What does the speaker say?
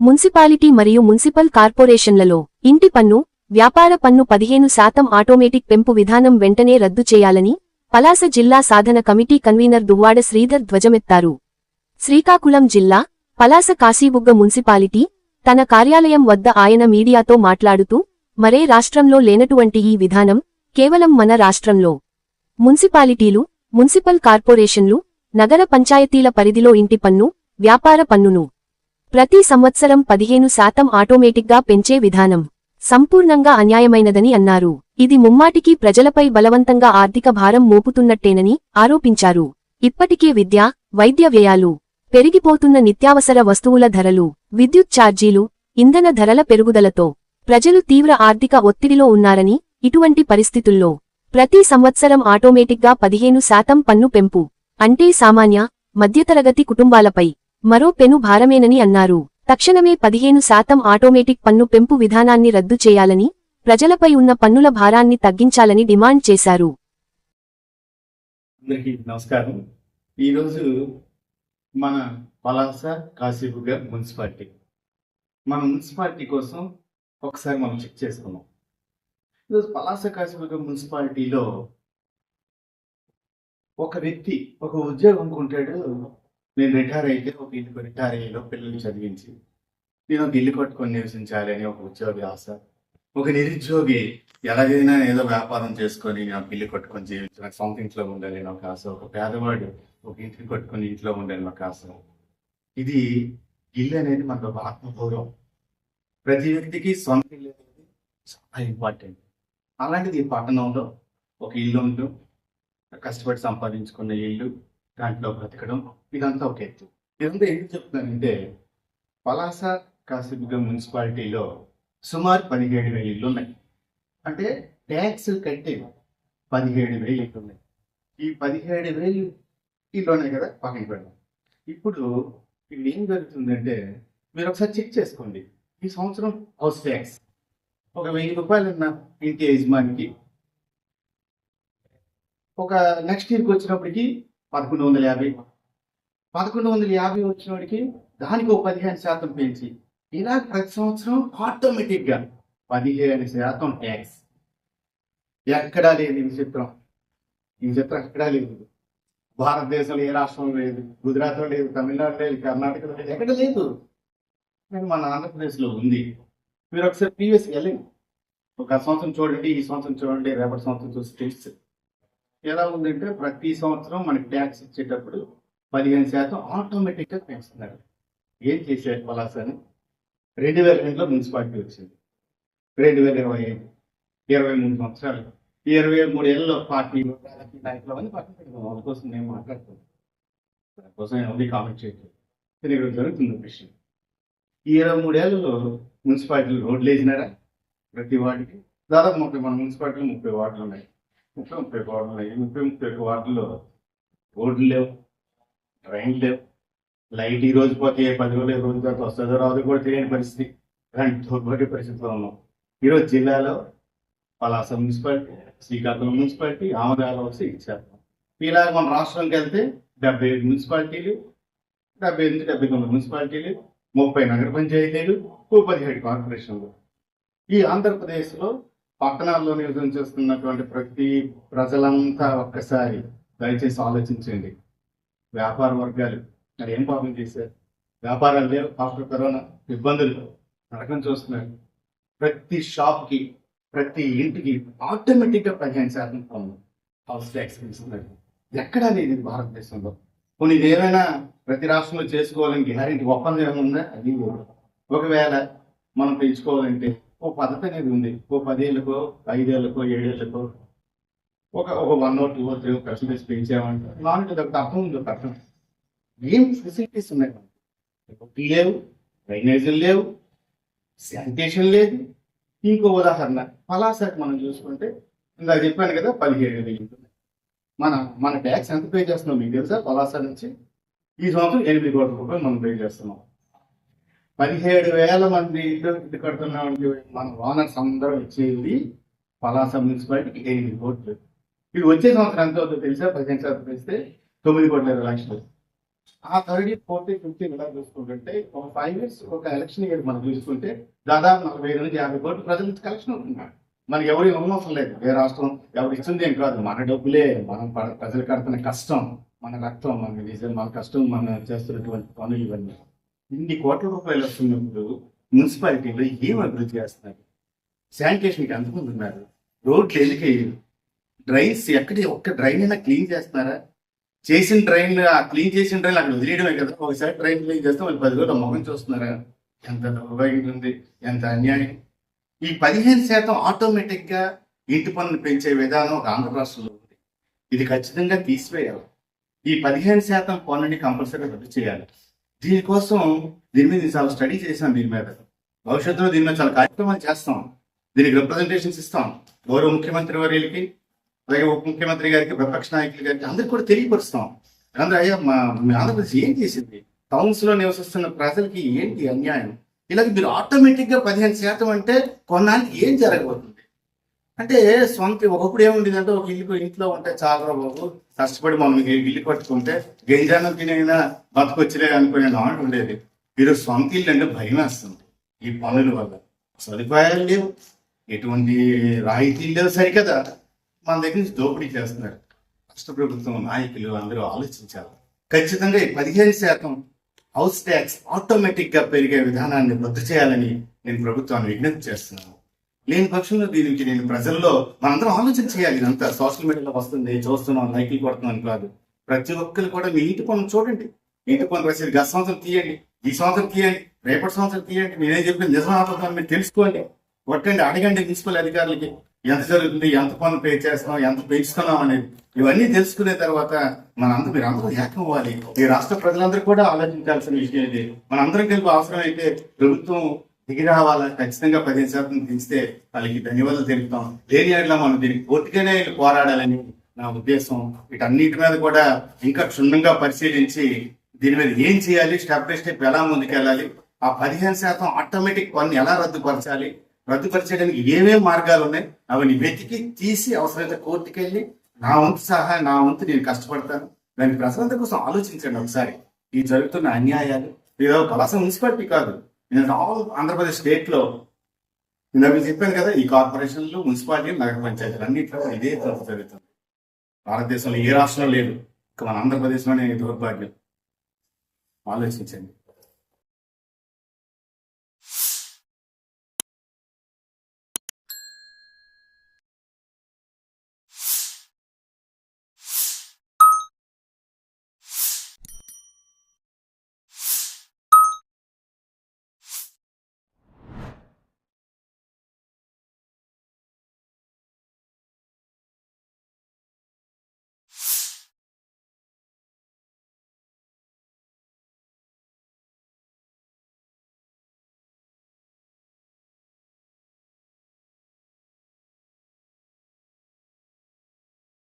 Municipality మరియు municipal కార్పొరేషన్లలో ఇంటి పన్ను వ్యాపార పన్ను పదిహేను శాతం ఆటోమేటిక్ పెంపు విధానం వెంటనే రద్దు చేయాలని పలాస జిల్లా సాధన కమిటీ కన్వీనర్ దువ్వాడ శ్రీధర్ ధ్వజమెత్తారు. శ్రీకాకుళం జిల్లా పలాస కాశీబుగ్గ మున్సిపాలిటీ తన కార్యాలయం వద్ద ఆయన మీడియాతో మాట్లాడుతూ మరే రాష్ట్రంలో లేనటువంటి ఈ విధానం కేవలం మన రాష్ట్రంలో. మున్సిపాలిటీలు మున్సిపల్ కార్పొరేషన్లు నగర పంచాయతీల పరిధిలో ఇంటి పన్ను వ్యాపార పన్నును ప్రతి సంవత్సరం పదిహేను శాతం ఆటోమేటిక్గా పెంచే విధానం. సంపూర్ణంగా అన్యాయమైనదని అన్నారు. ఇది ముమ్మాటికి ప్రజలపై బలవంతంగా ఆర్థిక భారం మోపుతున్నట్టేనని ఆరోపించారు. ఇప్పటికే విద్య వైద్య వ్యయాలు పెరిగిపోతున్న నిత్యావసర వస్తువుల ధరలు విద్యుత్ ఛార్జీలు ఇంధన ధరల పెరుగుదలతో ప్రజలు తీవ్ర ఆర్థిక ఒత్తిడిలో ఉన్నారని ఇటువంటి పరిస్థితుల్లో ప్రతి సంవత్సరం ఆటోమేటిక్గా పదిహేను శాతం పన్ను పెంపు. అంటే సామాన్య మధ్యతరగతి కుటుంబాలపై మరో పెను భారమేనని అన్నారు. తక్షణమే పదిహేను శాతం ఆటోమేటిక్ పన్ను పెంపు విధానాన్ని రద్దు చేయాలని ప్రజలపై ఉన్న పన్నుల భారాన్ని తగ్గించాలని డిమాండ్ చేశారు. నమస్కారం. ఈరోజు మన పలాస కాశీబుగ మున్సిపాలిటీ. మన మున్సిపాలిటీ కోసం ఒకసారి మనం చెక్ చేసుకున్నాం ఈరోజు పలాస కాశీబుగ మున్సిపాలిటీలో ఒక వ్యక్తి ఒక ఉద్యోగం అనుకుంటాడు నేను రిటైర్ అయితే ఒక ఇల్లు రిటైర్ అయ్యేలో పిల్లల్ని చదివించి నేను ఒక ఇల్లు కట్టుకొని నివసించాలి అని ఒక ఉద్యోగి ఆశ ఒక నిరుద్యోగి ఎలాగైనా ఏదో వ్యాపారం చేసుకొని నాకు ఇల్లు కట్టుకొని జీవించి నాకు సొంత ఇంట్లో ఉండాలి ఒక ఆశ ఒక పేదవాడు ఒక ఇంటిని కట్టుకొని ఇంట్లో ఉండాలి ఒక ఆశ. ఇది ఇల్లు అనేది మనకు ఒక ఆత్మగౌరవం. ప్రతి వ్యక్తికి సొంత ఇల్లు అనేది చాలా ఇంపార్టెంట్ అలాంటిది ఈ పట్టణంలో ఒక ఇల్లు ఉంటూ కష్టపడి సంపాదించుకున్న ఇల్లు దాంట్లో బ్రతకడం ఇదంతా ఒక ఎత్తు. ఇదంతా ఏం చెప్తున్నానంటే పలాస కాశీబుగ్గ మున్సిపాలిటీలో సుమారు పదిహేడు వేల ఇళ్ళు ఉన్నాయి. అంటే ట్యాక్స్ కట్టి పదిహేడు వేలు ఇళ్ళు ఉన్నాయి. ఈ పదిహేడు వేలు ఇళ్ళు ఉన్నాయి కదా పక్కన పెడదాం ఇప్పుడు ఇక్కడ ఏం జరుగుతుందంటే మీరు ఒకసారి చెక్ చేసుకోండి. ఈ సంవత్సరం హౌస్ ట్యాక్స్. ఒక వెయ్యి రూపాయలు ఉన్న ఇంటి యజమానికి ఒక నెక్స్ట్ ఇయర్కి వచ్చినప్పటికీ పదకొండు వందల యాభై. పదకొండు వందల యాభై వచ్చినోడికి దానికి ఒక పదిహేను శాతం పెంచి ఇలా ప్రతి సంవత్సరం ఆటోమేటిక్గా పదిహేను శాతం ట్యాక్స్ ఎక్కడా లేదు ఈ చిత్రం ఈ చిత్రం ఎక్కడా లేదు. భారతదేశంలో ఏ రాష్ట్రంలో లేదు గుజరాత్లో లేదు తమిళనాడు లేదు కర్ణాటకలో లేదు ఎక్కడ లేదు. కానీ మన ఆంధ్రప్రదేశ్లో ఉంది. మీరు ఒకసారి ప్రీవియస్ వెళ్ళండి. ఒక సంవత్సరం చూడండి ఈ సంవత్సరం చూడండి రేపటి సంవత్సరం చూసి తెలుస్తుంది. ఎలా ఉందంటే ప్రతి సంవత్సరం మనకి ట్యాక్స్ ఇచ్చేటప్పుడు పదిహేను శాతం ఆటోమేటిక్గా పెంచుతున్నారు. ఏం చేశారు పలాసాని? రెండు వేల రెండులో మున్సిపాలిటీ వచ్చింది. రెండు వేల ఇరవై ఐదు ఇరవై మూడు సంవత్సరాలు. ఇరవై మూడు ఏళ్ళలో పార్టీలు రాజకీయ నాయకులు అవన్నీ పక్కన పెట్టుకున్నాం వాళ్ళ కోసం నేను మాట్లాడుతున్నాను. దానికోసం నేను ఓన్లీ కామెంట్ చేయట్లేదు. కానీ ఇక్కడ జరుగుతుంది విషయం. ఈ ఇరవై మూడేళ్ళలో మున్సిపాలిటీలు రోడ్లు వేసినారా ప్రతి వాటికి దాదాపు ముప్పై మన మున్సిపాలిటీలో ముప్పై వార్డులు ఉన్నాయి. ముప్పై ముప్పై వార్డులు ఉన్నాయి ముప్పై ముప్పై రోడ్లు లేవు ట్రైన్లు లేవు. లైట్ ఈ రోజు పోతే పది రోజులు ఏ రోజు తర్వాత వస్తుందో రాదు కూడా తెలియని పరిస్థితి. ఇలాంటి దౌర్భాగ్య పరిస్థితిలో ఉన్నాం. ఈరోజు జిల్లాలో పలాస మున్సిపాలిటీ శ్రీకాకుళం మున్సిపాలిటీ ఆమదాలు వచ్చి ఇచ్చేస్తాం ఇలాగ మన రాష్ట్రంకి వెళ్తే డెబ్బై ఐదు మున్సిపాలిటీలు డెబ్బై ఎనిమిది డెబ్బై తొమ్మిది మున్సిపాలిటీలు ముప్పై నగర పంచాయతీలు పదిహేడు కార్పొరేషన్లు. ఈ ఆంధ్రప్రదేశ్లో పట్టణాల్లో నివసం చేస్తున్నటువంటి ప్రతి ప్రజలంతా ఒక్కసారి దయచేసి ఆలోచించండి. వ్యాపార వర్గాలు మరి ఏం పాపం చేశారు? వ్యాపారాలు లేవు ఆఫ్టర్ కరోనా ఇబ్బందులు నరకం చూస్తున్నారు. ప్రతి షాప్కి ప్రతి ఇంటికి ఆటోమేటిక్గా పదిహేను శాతం పన్ను హౌస్ ట్యాక్స్ పెంచుతున్నారు ఎక్కడా లేదు ఇది భారతదేశంలో? కొన్ని ఇది ఏమైనా ప్రతి రాష్ట్రంలో చేసుకోవాలని గ్యారెంటీ ఒప్పందం ఏమైనా ఉందా? అది ఒకవేళ మనం పెంచుకోవాలంటే ఓ పద్ధతి అనేది ఉంది. ఓ పదేళ్ళకో ఐదేళ్ళకో ఏడేళ్ళకో ఒక ఒక one O two O three percentage పెంచామంటే దానికి ఒక అర్థం ఉంది ఒక అర్థం. ఏం ఫెసిలిటీస్ ఉన్నాయి. మనకి? ఒకటి లేవు డ్రైనేజీలు లేవు శానిటేషన్ లేదు. ఇంకో ఉదాహరణ పలాసాకి మనం చూసుకుంటే ఇందాక చెప్పాను కదా పదిహేడు వేలు ఉంటుంది. మన మన ట్యాక్స్ ఎంత పే చేస్తున్నాం మీకు తెలుసా? పలాస నుంచి ఈ సంవత్సరం ఎనిమిది కోట్ల రూపాయలు మనం పే చేస్తున్నాం. పదిహేడు వేల మంది ఇల్లు ఇల్లు కడుతున్నామంటే మన ఓనర్స్ అందరం ఇచ్చేది పలాస మున్సిపాలిటీకి ఎనిమిది కోట్లు. ఇది వచ్చే సంవత్సరం ఎంత అవుతుందో తెలుసా? పదిహేను శాతం పెంచితే తొమ్మిది కోట్ల ఇరవై లక్షలు. ఆ థర్డ్ ఫోర్టీ ఫిఫ్టీ ఇలా చూసుకుంటుంటే ఒక ఫైవ్ ఇయర్స్ ఒక ఎలక్షన్ ఇయర్ మనం చూసుకుంటే దాదాపు నలభై ఐదు నుంచి యాభై కోట్లు ప్రజల నుంచి కలెక్షన్ అవుతుంది. మనకి ఎవరు ఇవ్వనవసరం లేదు. ఏ రాష్ట్రం ఎవరు ఇస్తుంది ఏం కాదు. మన డబ్బులే మనం ప్రజలు కడుతున్న కష్టం మన రక్తం మన డీజిల్ మన కష్టం మనం చేస్తున్నటువంటి పనులు ఇవన్నీ. ఇన్ని కోట్ల రూపాయలు వస్తున్నప్పుడు మున్సిపాలిటీలో ఏం అభివృద్ధి చేస్తున్నారు? శానిటేషన్కి ఎంతమంది ఉన్నారు రోడ్లు ఎందుకు వేయరు? డ్రైన్స్ ఎక్కడ ఒక్క డ్రైన్ అయినా క్లీన్ చేస్తున్నారా? చేసిన డ్రైన్ ఆ క్లీన్ చేసిన డ్రైన్ అక్కడ వదిలేయడమే కదా. ఒకసారి డ్రైన్ క్లీన్ చేస్తే వాళ్ళు పది రోజులు మొహం చూస్తున్నారా? ఎంత దౌర్భాగ్యం ఉంది ఎంత అన్యాయం. ఈ పదిహేను శాతం ఆటోమేటిక్గా ఇంటి పనులు పెంచే విధానం ఒక ఆంధ్ర రాష్ట్రంలో ఉంది. ఇది ఖచ్చితంగా తీసివేయాలి. ఈ పదిహేను శాతం పనుని కంపల్సరీ రద్దు చేయాలి. దీనికోసం దీని మీద చాలా స్టడీ చేశాను దీని మీద. భవిష్యత్తులో దీని మీద చాలా కార్యక్రమాలు చేస్తాం. దీనికి రిప్రజెంటేషన్స్ ఇస్తాం. గౌరవ ముఖ్యమంత్రి వర్యులకి అలాగే ఉప ముఖ్యమంత్రి గారికి ప్రతిపక్ష నాయకులు గారికి అందరికి కూడా తెలియపరుస్తాం. అందరూ అయ్యా మా ఆంధ్రప్రదేశ్ ఏం చేసింది? టౌన్స్లో నివసిస్తున్న ప్రజలకి ఏంటి అన్యాయం? ఇలాగ మీరు ఆటోమేటిక్గా పదిహేను శాతం అంటే కొన్నాళ్ళకి ఏం జరగబోతుంది? అంటే సొంత ఒకప్పుడు ఏముండేదంటే ఒక ఇల్లు ఇంట్లో ఉంటే చాలరా బాబు. కష్టపడి మమ్మల్ని ఇల్లు కట్టుకుంటే గంజానం తినైనా బతకొచ్చిలే అనుకునే నాట్ ఉండేది. మీరు సొంత ఇల్లు అంటే భయం వేస్తుంది ఈ పనుల వల్ల. సదుపాయాలు లేవు. ఎటువంటి రాయితీలు లేవు సరికదా. మన దగ్గర నుంచి దోపిడీ చేస్తున్నారు. రాష్ట్ర ప్రభుత్వం నాయకులు అందరూ ఆలోచించాలి. ఖచ్చితంగా ఈ పదిహేను శాతం హౌస్ ట్యాక్స్ ఆటోమేటిక్గా పెరిగే విధానాన్ని రద్దు చేయాలని నేను ప్రభుత్వాన్ని విజ్ఞప్తి చేస్తున్నాను. లేని పక్షంలో దీనికి నేను ప్రజల్లో మనందరం ఆలోచన చేయాలి. ఇదంతా సోషల్ మీడియాలో వస్తుంది చూస్తున్నాం లైక్లు కొడుతున్నాం కాదు. ప్రతి ఒక్కరు కూడా మీ ఇంటి పనులు చూడండి. ఇంటి పనులు రసీదు గత సంవత్సరం తీయండి. ఈ సంవత్సరం తీయండి. రేపటి సంవత్సరం తీయండి. నేనేం చెప్పిన నిజం ఆపదం మీరు తెలుసుకోండి. కొట్టండి అడగండి మున్సిపల్ అధికారులకి. ఎంత జరుగుతుంది? ఎంత పనులు పే చేస్తున్నాం? ఎంత పెంచుతున్నాం అనేది ఇవన్నీ తెలుసుకునే తర్వాత మనందరూ మీరు అందరూ ఏకం అవ్వాలి. ఈ రాష్ట్ర ప్రజలందరూ కూడా ఆలోచించాల్సిన విషయం ఇది. మనందరం కలిపి అవసరం అయితే ప్రభుత్వం దిగి వాళ్ళని ఖచ్చితంగా పదిహేను శాతం పెంచితే వాళ్ళకి ధన్యవాదాలు తెలుపుతాం. లేని ఏడలా మనం దీనికి పూర్తిగానే పోరాడాలని నా ఉద్దేశం. వీటన్నిటి మీద కూడా ఇంకా క్షుణ్ణంగా పరిశీలించి దీని మీద ఏం చేయాలి స్టెప్ బై స్టెప్ ఎలా ముందుకెళ్ళాలి ఆ పదిహేను శాతం ఆటోమేటిక్ పన్ను ఎలా రద్దుపరచాలి రద్దుపరచడానికి ఏమేమి మార్గాలు ఉన్నాయి అవన్నీ వెతికి తీసి అవసరమైతే కోర్టుకెళ్ళి నా వంతు సహా నా వంతు నేను కష్టపడతాను. దాని ప్రశాంత కోసం ఆలోచించండి ఒకసారి. ఈ జరుగుతున్న అన్యాయాలు ఏదో కలాస మున్సిపాలిటీ కాదు. నేను ఆల్ ఆంధ్రప్రదేశ్ స్టేట్లో. ఇందాక మీకు చెప్పాను కదా ఈ కార్పొరేషన్లు మున్సిపాలిటీ నగర పంచాయతీలు అన్నింటిలో ఇదే తప్పు జరుగుతుంది. భారతదేశంలో ఏ రాష్ట్రంలో లేదు. ఇక మన ఆంధ్రప్రదేశ్లోనే దౌర్భాగ్యం. ఆలోచించండి.